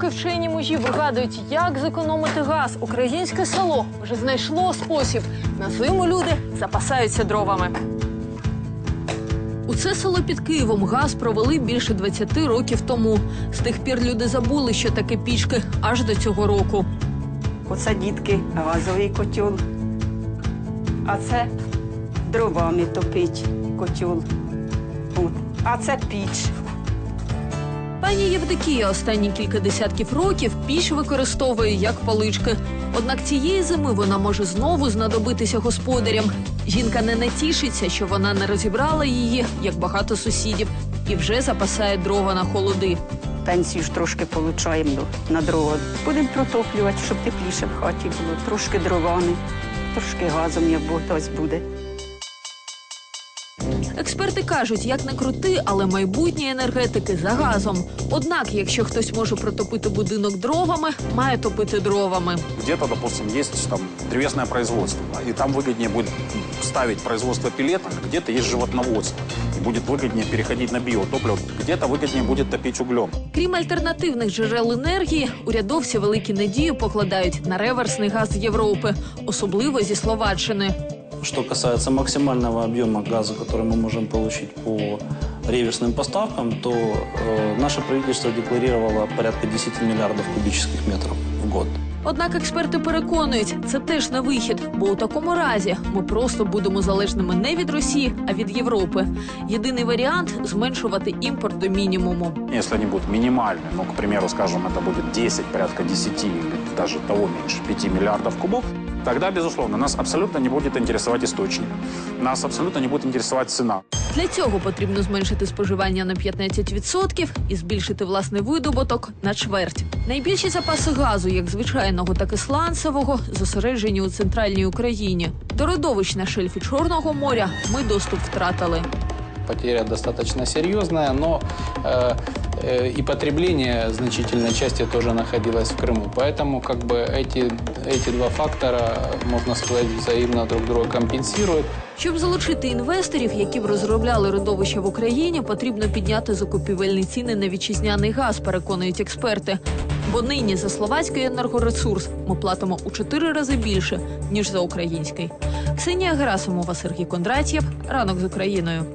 Поки вчені мужі вигадують, як зекономити газ, українське село вже знайшло спосіб. На зиму люди запасаються дровами. У це село під Києвом газ провели більше 20 років тому. З тих пір люди забули, що таке пічки аж до цього року. Оце дітки, газовий котел. А це дровами топить котел. От. А це піч. Пані Євдокія останні кілька десятків років піч використовує як палички. Однак цієї зими вона може знову знадобитися господарям. Жінка не натішиться, що вона не розібрала її, як багато сусідів, і вже запасає дрова на холоди. Пенсію ж трошки получаємо на дрова. Будемо протоплювати, щоб тепліше в хаті було. Трошки дровами, трошки газом, як дасть буде. Експерти кажуть, як не крути, але майбутні енергетики за газом. Однак, якщо хтось може протопити будинок дровами, має топити дровами. Где-то, допустим, есть там древесное производство, и там выгоднее будет ставить производство пилетов, где-то есть животноводство, и будет выгоднее переходить на биотопливо, где-то выгоднее будет топить углем. Крім альтернативних джерел енергії, урядовці великі надії покладають на реверсний газ з Європи, особливо зі Словаччини. Что касается максимального объема газа, который мы можем получить по реверсным поставкам, то э, наше правительство декларировало порядка 10 миллиардов кубических метров в год. Однак експерти переконують, це теж не вихід, бо у такому разі ми просто будемо залежними не від Росії, а від Європи. Єдиний варіант зменшувати імпорт до мінімуму. Если они будут минимальны, ну, к примеру, скажем, это будет 10, порядка 10 или даже того меньше, 5 миллиардов кубов, тогда, безусловно, нас абсолютно не будет интересовать источник. Нас абсолютно не будет интересовать цена. Для цього потрібно зменшити споживання на 15% і збільшити власний видобуток на чверть. Найбільші запаси газу, як звичайного, так і сланцевого, зосереджені у центральній Україні. До родовищ на шельфі Чорного моря ми доступ втратили. Потеря достаточно серьезная, но э, э, и потребление значительной части тоже находилось в Крыму. Поэтому как бы эти, эти два фактора, можно сказать, взаимно друг друга компенсируют. Щоб залучити інвесторів, які б розробляли родовища в Україні, потрібно підняти закупівельні ціни на вітчизняний газ, переконують експерти. Бо нині за словацький енергоресурс ми платимо у чотири рази більше ніж за український. Ксенія Герасимова, Сергій Кондратєв. Ранок з Україною.